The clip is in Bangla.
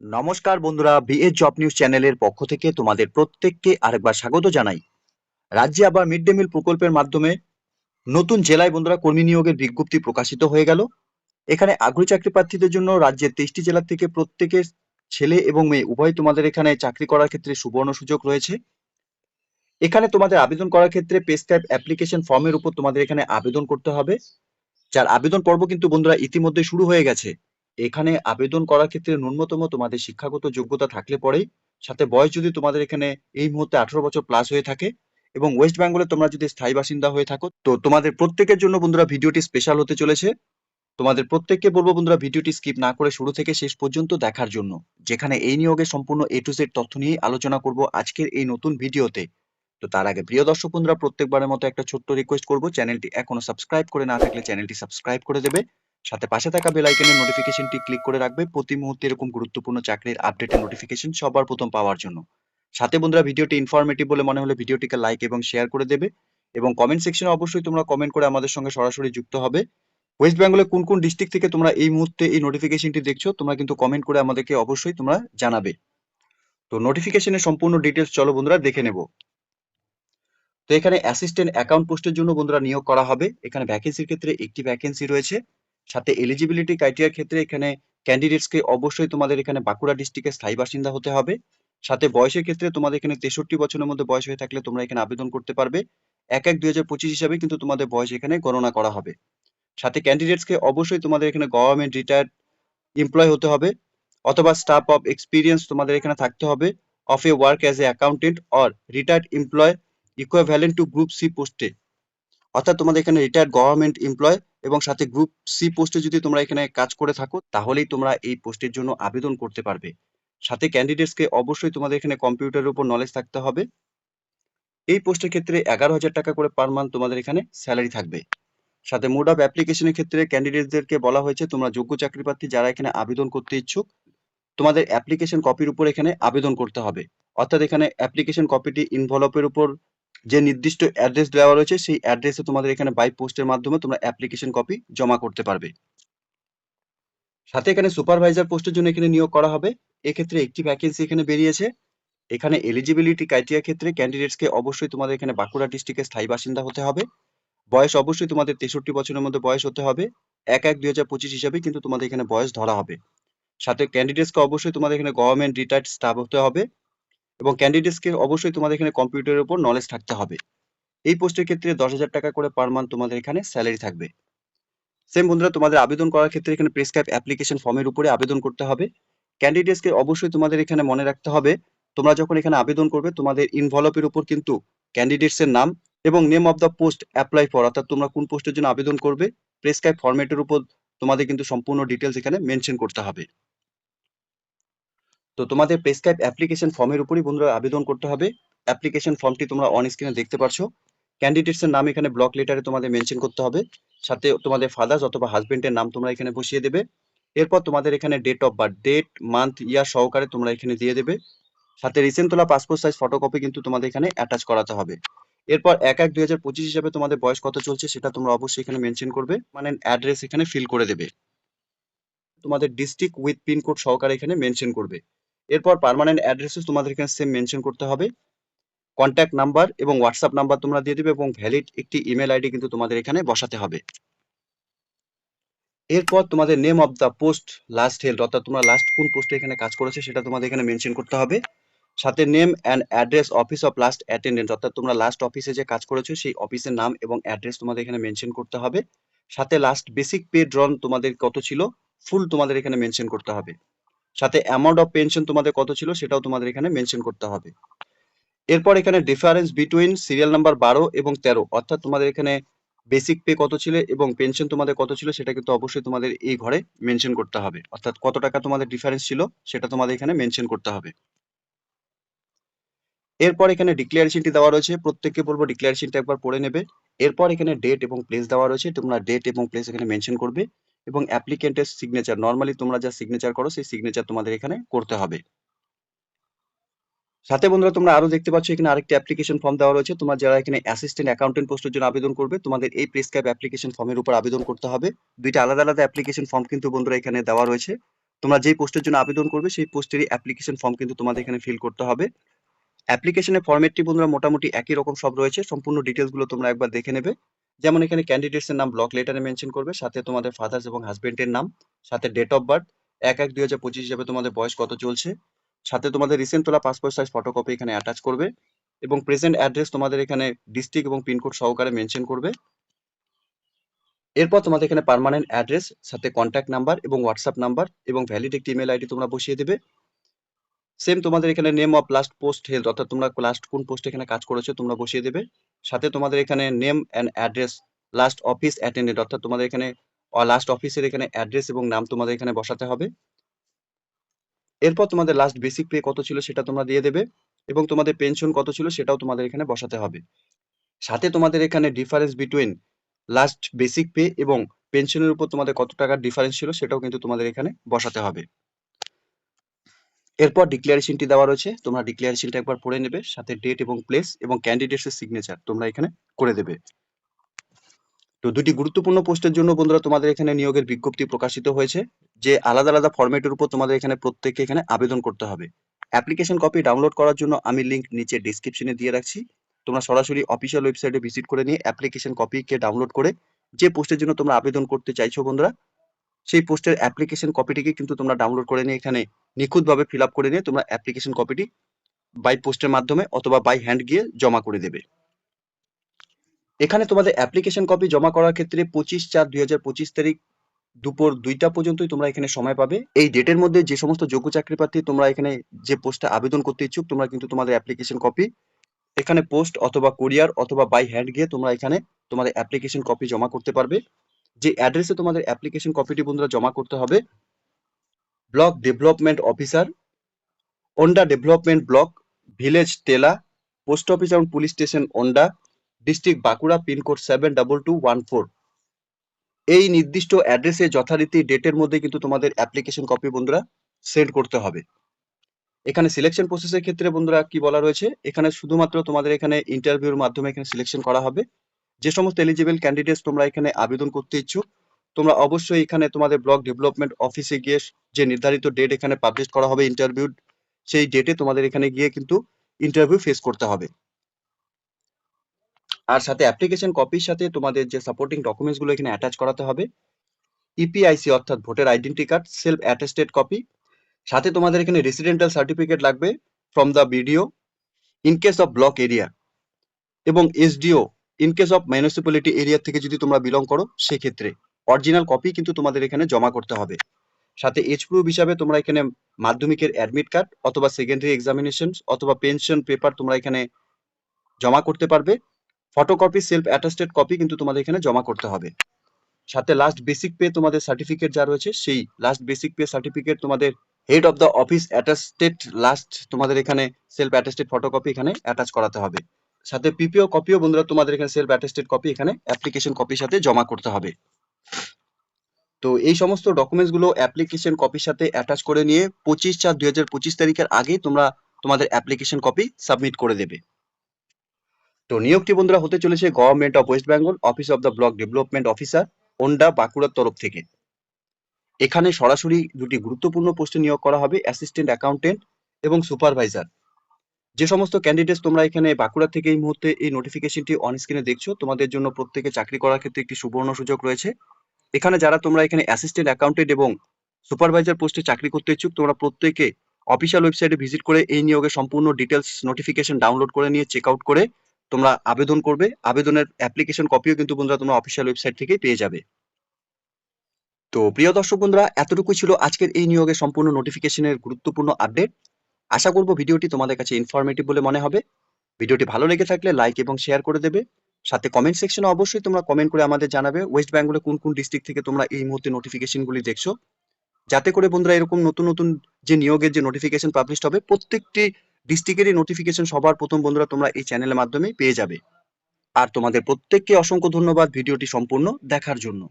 নমস্কার বন্ধুরা বিএস জব নিউজ চ্যানেলের পক্ষ থেকে তোমাদের প্রত্যেককে আরেকবার স্বাগত জানাই। রাজ্যে আবার মিড ডে মিল প্রকল্পের মাধ্যমে নতুন জেলায় বন্ধুরা কর্মী নিয়োগের বিজ্ঞপ্তি প্রকাশিত হয়ে গেল। এখানে আগ্রহী চাকরি প্রার্থীদের জন্য রাজ্যের তেইশটি জেলা থেকে প্রত্যেকের ছেলে এবং মেয়ে, উভয় তোমাদের এখানে চাকরি করার ক্ষেত্রে সুবর্ণ সুযোগ রয়েছে। এখানে তোমাদের আবেদন করার ক্ষেত্রে পেস্ক্রাইব অ্যাপ্লিকেশন ফর্মের উপর তোমাদের এখানে আবেদন করতে হবে। যার আবেদন পর্ব কিন্তু বন্ধুরা ইতিমধ্যে শুরু হয়ে গেছে। এখানে আবেদন করার ক্ষেত্রে ন্যূনতম তোমাদের শিক্ষাগত যোগ্যতা থাকলে পরেই, সাথে বয়স যদি তোমাদের এখানে এই মুহূর্তে আঠারো বছর প্লাস হয়ে থাকে এবং ওয়েস্ট বেঙ্গলে তোমরা যদি স্থায়ী বাসিন্দা হয়ে থাকো, তো তোমাদের প্রত্যেকের জন্য বন্ধুরা ভিডিওটি স্পেশাল হতে চলেছে। তোমাদের প্রত্যেককে বলব বন্ধুরা ভিডিওটি স্কিপ না করে শুরু থেকে শেষ পর্যন্ত দেখার জন্য, যেখানে এই নিয়োগের সম্পূর্ণ এ টু জেড তথ্য নিয়ে আলোচনা করব আজকের এই নতুন ভিডিওতে। তো তার আগে প্রিয় দর্শক বন্ধুরা, প্রত্যেকবারের মতো একটা ছোট্ট রিকোয়েস্ট করব, চ্যানেলটি এখনও সাবস্ক্রাইব করে না থাকলে চ্যানেলটি সাবস্ক্রাইব করে দেবে। সাথে পাশে থাকা বেল আইকনের নোটিফিকেশনটি ক্লিক করে রাখবে। প্রতি মুহূর্তে এরকম গুরুত্বপূর্ণ চাকরির আপডেটের নোটিফিকেশন সবার প্রথম পাওয়ার জন্য। সাথে বন্ধুরা ভিডিওটি ইনফরমেটিভ বলে মনে হলে ভিডিওটিকে লাইক এবং শেয়ার করে দেবে এবং কমেন্ট সেকশনে অবশ্যই তোমরা কমেন্ট করে আমাদের সঙ্গে সরাসরি যুক্ত হবে। ওয়েস্ট বেঙ্গলে কোন কোন ডিস্ট্রিক্ট থেকে তোমরা এই মুহূর্তে এই নোটিফিকেশনটি দেখছ, তোমরা কিন্তু কমেন্ট করে আমাদেরকে অবশ্যই তোমরা জানাবে। তো নোটিফিকেশনের সম্পূর্ণ ডিটেলস চলো বন্ধুরা দেখে নেব। তো এখানে অ্যাসিস্ট্যান্ট অ্যাকাউন্ট পোস্টের জন্য বন্ধুরা নিয়োগ করা হবে। এখানে ভ্যাকেন্সির ক্ষেত্রে একটি ভ্যাকেন্সি রয়েছে। সাথে এলিজিবিলিটি ক্রাইটেরিয়ার ক্ষেত্রে এখানে ক্যান্ডিডেটসকে অবশ্যই তোমাদের এখানে বাঁকুড়া ডিস্ট্রিক্টের স্থায়ী বাসিন্দা হতে হবে। সাথে বয়সের ক্ষেত্রে তোমাদের এখানে তেষট্টি বছরের মধ্যে বয়স হয়ে থাকলে তোমরা এখানে আবেদন করতে পারবে। এক এক দুই হাজার পঁচিশ হিসাবে কিন্তু তোমাদের বয়স এখানে গণনা করা হবে। সাথে ক্যান্ডিডেটসকে অবশ্যই তোমাদের এখানে গভর্নমেন্ট রিটায়ার্ড এমপ্লয় হতে হবে অথবা স্টাফ অফ এক্সপিরিয়েন্স তোমাদের এখানে থাকতে হবে of a work as a accountant or retired employ equivalent to group C পোস্টে অর্থাৎ তোমাদের এখানে রিটায়ার্ড গভর্নমেন্ট এমপ্লয় এবং সাথে গ্রুপ সি পোস্টে যদি তোমরা এখানে কাজ করে থাকো, তাহলেই তোমরা এই পোস্টের জন্য আবেদন করতে পারবে। সাথে ক্যান্ডিডেটসকে অবশ্যই তোমাদের এখানে কম্পিউটারের উপর নলেজ থাকতে হবে। এই পোস্টের ক্ষেত্রে এগারো হাজার টাকা করে পার মান্থ তোমাদের এখানে স্যালারি থাকবে। সাথে মোড অফ অ্যাপ্লিকেশনের ক্ষেত্রে ক্যান্ডিডেটদেরকে বলা হয়েছে, তোমরা যোগ্য চাকরি প্রার্থী যারা এখানে আবেদন করতে ইচ্ছুক, তোমাদের অ্যাপ্লিকেশন কপির উপর এখানে আবেদন করতে হবে। অর্থাৎ এখানে অ্যাপ্লিকেশন কপিটি ইনভলপের উপর যে নির্দিষ্ট অ্যাড্রেস দেওয়া রয়েছে, সেই অ্যাড্রেসে তোমাদের এখানে বাই পোস্টের মাধ্যমে তোমরা অ্যাপ্লিকেশন কপি জমা করতে পারবে। সাথে এখানে সুপারভাইজার পোস্টের জন্য এখানে নিয়োগ করা হবে। এক্ষেত্রে একটি ভ্যাকেন্সি এখানে বেরিয়েছে। এখানে এলিজিবিলিটি ক্রাইটেরিয়া ক্ষেত্রে ক্যান্ডিডেটসকে অবশ্যই তোমাদের এখানে বাঁকুড়া ডিস্ট্রিক্টের স্থায়ী বাসিন্দা হতে হবে। বয়স অবশ্যই তোমাদের তেষট্টি বছরের মধ্যে বয়স হতে হবে। এক এক দুই হাজার পঁচিশ হিসাবে কিন্তু তোমাদের এখানে বয়স ধরা হবে। সাথে ক্যান্ডিডেটসকে অবশ্যই তোমাদের এখানে গভর্নমেন্ট রিটায়ার্ড স্টাফ হতে হবে। এবং ক্যান্ডিডেটসকে অবশ্যই তোমাদের এখানে কম্পিউটারের উপর নলেজ থাকতে হবে। এই পোস্টের ক্ষেত্রে দশ হাজার টাকা করে পার মান্থ তোমাদের এখানে স্যালারি থাকবে। সেম বন্ধুরা, তোমাদের আবেদন করার ক্ষেত্রে এখানে প্রেসক্রাইব অ্যাপ্লিকেশন ফর্মের উপরে আবেদন করতে হবে। ক্যান্ডিডেটসকে অবশ্যই তোমাদের এখানে মনে রাখতে হবে, তোমরা যখন এখানে আবেদন করবে, তোমাদের ইনভলপের উপর কিন্তু ক্যান্ডিডেটস এর নাম এবং name of the post apply for অর্থাৎ তোমরা কোন পোস্টের জন্য আবেদন করবে প্রেসক্রাইব ফরম্যাটের উপর তোমাদের কিন্তু সম্পূর্ণ ডিটেলস এখানে মেনশন করতে হবে। তো তোমাদের প্রেসক্রাইব অ্যাপ্লিকেশন ফর্মের উপরই বন্ধুরা আবেদন করতে হবে। অ্যাপ্লিকেশন ফর্মটি তোমরা অন স্ক্রিনে দেখতে পারছ। ক্যান্ডিডেটস এর নাম এখানে ব্লক লেটারে তোমাদের মেনশন করতে হবে। সাথে তোমাদের ফাদার্স অথবা হাজবেন্ডের নাম তোমরা এখানে বসিয়ে দেবে। এরপর তোমাদের এখানে date of birth date month year সহকারে তোমরা এখানে দিয়ে দেবে। সাথে রিসেন্ট তোলা পাসপোর্ট সাইজ ফটোকপি কিন্তু তোমাদের এখানে অ্যাটাচ করাতে হবে। এরপর এক এক দুই হাজার পঁচিশ হিসাবে তোমাদের বয়স কত চলছে সেটা তোমরা অবশ্যই এখানে মেনশন করবে। মানে অ্যাড্রেস এখানে ফিল করে দেবে। তোমাদের ডিস্ট্রিক্ট উইথ পিনকোড সহকারে এখানে মেনশন করবে। এরপর পার্মানেন্ট অ্যাড্রেসেস তোমাদের এখানে সেম মেনশন করতে হবে। কন্ট্যাক্ট নাম্বার এবং হোয়াটসঅ্যাপ নাম্বার তোমরা দিয়ে দেবে এবং ভ্যালিড একটি ইমেল আইডি কিন্তু তোমাদের এখানে বসাতে হবে। এরপর তোমাদের name of the post last held অর্থাৎ তোমরা লাস্ট কোন পোস্টে এখানে কাজ করেছে সেটা তোমাদের এখানে মেনশন করতে হবে। সাথে name and address office of last attendance অর্থাৎ তোমরা লাস্ট অফিসে যে কাজ করেছ সেই অফিসের নাম এবং অ্যাড্রেস তোমাদের এখানে মেনশন করতে হবে। সাথে লাস্ট বেসিক পে ড্রন তোমাদের কত ছিল ফুল তোমাদের এখানে মেনশন করতে হবে। সাথে অ্যামাউন্ট অফ পেনশন তোমাদের কত ছিল সেটাও তোমাদের এখানে মেনশন করতে হবে। এরপর এখানে ডিফারেন্স বিটুইন সিরিয়াল নাম্বার বারো এবং তেরো, অর্থাৎ তোমাদের এখানে বেসিক পে কত ছিল এবং পেনশন তোমাদের কত ছিল সেটা কিন্তু অবশ্যই তোমাদের এই ঘরে মেনশন করতে হবে। অর্থাৎ কত টাকা তোমাদের ডিফারেন্স ছিল সেটা তোমাদের এখানে মেনশন করতে হবে। এরপর এখানে ডিক্লারেশনটি দেওয়া রয়েছে, প্রত্যেককে বলব ডিক্লারেশনটা একবার পড়ে নেবে। এরপর এখানে ডেট এবং প্লেস দেওয়া রয়েছে, তোমরা ডেট এবং প্লেস এখানে মেনশন করবে। এবং অ্যাপ্লিকেন্টের সিগনেচার নর্মালি তোমরা যা সিগনেচার করো, সেই সিগনেচার তোমাদের এখানে করতে হবে। সাথে বন্ধুরা, তোমরা আরও দেখতে পাচ্ছ, এখানে আরেকটি অ্যাপ্লিকেশন ফর্ম দেওয়া রয়েছে। তোমরা যারা এখানে অ্যাসিস্ট্যান্ট অ্যাকাউন্টেন্ট পোস্টের জন্য আবেদন করবে, তোমাদের এই প্রেসক্রাইব অ্যাপ্লিকেশন ফর্মের উপর আবেদন করতে হবে। দুইটা আলাদা আলাদা অ্যাপ্লিকেশন ফর্ম কিন্তু বন্ধুরা এখানে দেওয়া রয়েছে। তোমরা যেই পোস্টের জন্য আবেদন করবে, সেই পোস্টেরই অ্যাপ্লিকেশন ফর্ম কিন্তু তোমাদের এখানে ফিল করতে হবে। অ্যাপ্লিকেশনের ফরম্যাটটি বন্ধুরা মোটামুটি একই রকম সব রয়েছে। সম্পূর্ণ ডিটেলসগুলো তোমরা একবার দেখে নেবে। যেমন এখানে ক্যান্ডিডেটস এর নাম ব্লক লেটারে মেনশন করবে, সাথে তোমাদের ফাদার্স এবং হাজবেন্ডের নাম, সাথে ডেট অফ বার্থ এক এক দুই হাজার পঁচিশ হিসাবে তোমাদের বয়স কত চলছে, সাথে তোমাদের রিসেন্ট তোলা পাসপোর্ট সাইজ ফটোকপি এখানে অ্যাটাচ করবে, এবং প্রেজেন্ট অ্যাড্রেস তোমাদের এখানে ডিস্ট্রিক্ট এবং পিনকোড সহকারে মেনশন করবে। এরপর তোমাদের এখানে পার্মানেন্ট অ্যাড্রেস সাথে কন্ট্যাক্ট নাম্বার এবং হোয়াটসঅ্যাপ নাম্বার এবং ভ্যালিড একটি ইমেল আইডি তোমরা বসিয়ে দেবে। সেম তোমাদের এখানে name of last post held অর্থাৎ তোমরা লাস্ট কোন পোস্টে এখানে কাজ করেছ তোমরা বসিয়ে দেবে। সাথে তোমাদের এখানে name and address last office attended অর্থাৎ তোমাদের এখানে লাস্ট অফিসের এখানে অ্যাড্রেস এবং নাম তোমাদের এখানে বসাতে হবে। এরপর তোমাদের লাস্ট বেসিক পে কত ছিল সেটা তোমরা দিয়ে দেবে এবং তোমাদের পেনশন কত ছিল সেটাও তোমাদের এখানে বসাতে হবে। সাথে তোমাদের এখানে difference between last basic pay এবং পেনশনের উপর তোমাদের কত টাকার ডিফারেন্স ছিল সেটাও কিন্তু তোমাদের এখানে বসাতে হবে। এরপর ডিক্লারেশনটি দেওয়া রয়েছে। তোমরা ডিক্লারেশনটা একবার পড়ে নেবে, সাথে ডেট এবং প্লেস এবং ক্যান্ডিডেটসের সিগনেচার তোমরা এখানে করে দেবে। তো দুটি গুরুত্বপূর্ণ পোস্টের জন্য বন্ধুরা তোমাদের এখানে নিয়োগের বিজ্ঞপ্তি প্রকাশিত হয়েছে, যে আলাদা আলাদা ফরম্যাটের উপর তোমাদের এখানে প্রত্যেককে এখানে আবেদন করতে হবে। অ্যাপ্লিকেশন কপি ডাউনলোড করার জন্য আমি লিংক নিচে ডিসক্রিপশনে দিয়ে রাখছি। তোমরা সরাসরি অফিসিয়াল ওয়েবসাইটে ভিজিট করে নিয়ে অ্যাপ্লিকেশন কপিকে ডাউনলোড করে যে পোস্টের জন্য তোমরা আবেদন করতে চাইছো বন্ধুরা সেই পোস্টের অ্যাপ্লিকেশন কপিটিকে কিন্তু তোমরা ডাউনলোড করে নিয়ে এখানে নিখুঁতভাবে ফিল আপ করে নিয়ে তোমরা অ্যাপ্লিকেশন কপিটি বাই পোস্টের মাধ্যমে অথবা বাই হ্যান্ড গিয়ে জমা করে দেবে। এখানে তোমাদের অ্যাপ্লিকেশন কপি জমা করার ক্ষেত্রে পঁচিশ চার দুই তারিখ দুপুর দুইটা পর্যন্তই তোমরা এখানে সময় পাবে। এই ডেটের মধ্যে যে সমস্ত যোগ্য চাকরি প্রার্থী তোমরা এখানে যে পোস্টে আবেদন করতে ইচ্ছুক, তোমরা কিন্তু তোমাদের অ্যাপ্লিকেশন কপি এখানে পোস্ট অথবা কুরিয়ার অথবা বাই হ্যান্ড গিয়ে তোমরা এখানে তোমাদের অ্যাপ্লিকেশন কপি জমা করতে পারবে। যে অ্যাড্রেসে তোমাদের অ্যাপ্লিকেশন কপিটি বন্ধুরা জমা করতে হবে block development officer Onda development block village Tela post office এবং police station Onda district Bankura pincode seven double two one four এই নির্দিষ্ট অ্যাড্রেসে যথারীতি ডেটের মধ্যে কিন্তু তোমাদের অ্যাপ্লিকেশন কপি বন্ধুরা সেন্ড করতে হবে। এখানে সিলেকশন প্রসেসের ক্ষেত্রে বন্ধুরা কি বলা রয়েছে? এখানে শুধুমাত্র তোমাদের এখানে ইন্টারভিউর মাধ্যমে এখানে সিলেকশন করা হবে। যে সমস্ত এলিজিবল ক্যান্ডিডেটস তোমরা এখানে আবেদন করতে ইচ্ছুক, তোমরা অবশ্যই এখানে তোমাদের ব্লক ডেভেলপমেন্ট অফিসে গিয়ে যে নির্ধারিত ডেট এখানে পাবলিশ করা হবে ইন্টারভিউ সেই ডেটে তোমাদের এখানে গিয়ে কিন্তু ইন্টারভিউ ফেস করতে হবে। আর সাথে অ্যাপ্লিকেশন কপির সাথে তোমাদের যে সাপোর্টিং ডকুমেন্টসগুলো এখানে অ্যাটাচ করাতে হবে ইপিআইসি অর্থাৎ voter identity card self attested copy সাথে তোমাদের এখানে রেসিডেন্টাল সার্টিফিকেট লাগবে from the BDO in case of block area এবং SDO in case of municipality area থেকে যদি তোমরা বিলং করো, সেক্ষেত্রে অরিজিনাল কপি কিন্তু তোমাদের এখানে জমা করতে হবে। সাথে এজ প্রুফ হিসাবে তোমরা এখানে মাধ্যমিকের অ্যাডমিট কার্ড অথবা সেকেন্ডারি এক্সামিনেশন অথবা পেনশন পেপার তোমরা এখানে জমা করতে পারবে। ফটোকপি সেলফ অ্যাটাস্টেড কপি কিন্তু তোমাদের এখানে জমা করতে হবে। সাথে লাস্ট বেসিক পে তোমাদের সার্টিফিকেট যা রয়েছে, সেই লাস্ট বেসিক পে সার্টিফিকেট তোমাদের head of the office attested last তোমাদের এখানে সেলফ অ্যাটাস্টেড ফটোকপি এখানে অ্যাটাচ করাতে হবে। সাথে পিপিও কপিও বন্ধুরা, তোমাদের এখানে সেলফ অ্যাটেস্টেড কপি এখানে অ্যাপ্লিকেশন কপির সাথে জমা করতে হবে। তো এই সমস্ত ডকুমেন্টসগুলো অ্যাপ্লিকেশন কপির সাথে অ্যাটাচ করে নিয়ে পঁচিশ চার দুই হাজার পঁচিশ তারিখের আগে তোমরা তোমাদের অ্যাপ্লিকেশন কপি সাবমিট করে দেবে। তো নিয়োগটি বন্ধুরা হতে চলেছে government of West Bengal office of the block development officer Onda বাঁকুড়ার তরফ থেকে। এখানে সরাসরি দুটি গুরুত্বপূর্ণ পোস্টে নিয়োগ করা হবে অ্যাসিস্ট্যান্ট অ্যাকাউন্টেন্ট এবং সুপারভাইজার যে সমস্ত ক্যান্ডিডেটস তোমরা এখানে বাঁকুড়া থেকে এই মুহূর্তে এই নোটিফিকেশনটি অন স্ক্রিনে দেখছ, তোমাদের জন্য প্রত্যেকে চাকরি করার ক্ষেত্রে একটি সুবর্ণ সুযোগ রয়েছে। এখানে যারা তোমরা এখানে অ্যাসিস্ট্যান্ট অ্যাকাউন্টেন্ট এবং সুপারভাইজার পোস্টে চাকরি করতে ইচ্ছুক, তোমরা প্রত্যেকে অফিসিয়াল ওয়েবসাইটে ভিজিট করে এই নিয়োগের সম্পূর্ণ ডিটেলস নোটিফিকেশন ডাউনলোড করে নিয়ে চেক আউট করে তোমরা আবেদন করবে। আবেদনের অ্যাপ্লিকেশন কপিও কিন্তু বন্ধুরা তোমরা অফিসিয়াল ওয়েবসাইট থেকে পেয়ে যাবে। তো প্রিয় দর্শক বন্ধুরা এতটুকু ছিল আজকের এই নিয়োগের সম্পূর্ণ নোটিফিকেশনের গুরুত্বপূর্ণ আপডেট আশা করব ভিডিওটি তোমাদের কাছে ইনফরমেটিভ বলে মনে হবে। ভিডিওটি ভালো লেগে থাকলে লাইক এবং শেয়ার করে দেবে। সাথে কমেন্ট সেকশনে অবশ্যই তোমরা কমেন্ট করে আমাদের জানাবে ওয়েস্ট বেঙ্গলে কোন কোন ডিস্ট্রিক্ট থেকে তোমরা এই মুহূর্তে নোটিফিকেশনগুলি দেখছ। যাতে করে বন্ধুরা এরকম নতুন নতুন যে নিয়োগের যে নোটিফিকেশন পাবলিশ হবে, প্রত্যেকটি ডিস্ট্রিক্টেরই নোটিফিকেশন সবার প্রথম বন্ধুরা তোমরা এই চ্যানেলের মাধ্যমে পেয়ে যাবে। আর তোমাদের প্রত্যেককে অসংখ্য ধন্যবাদ ভিডিওটি সম্পূর্ণ দেখার জন্য।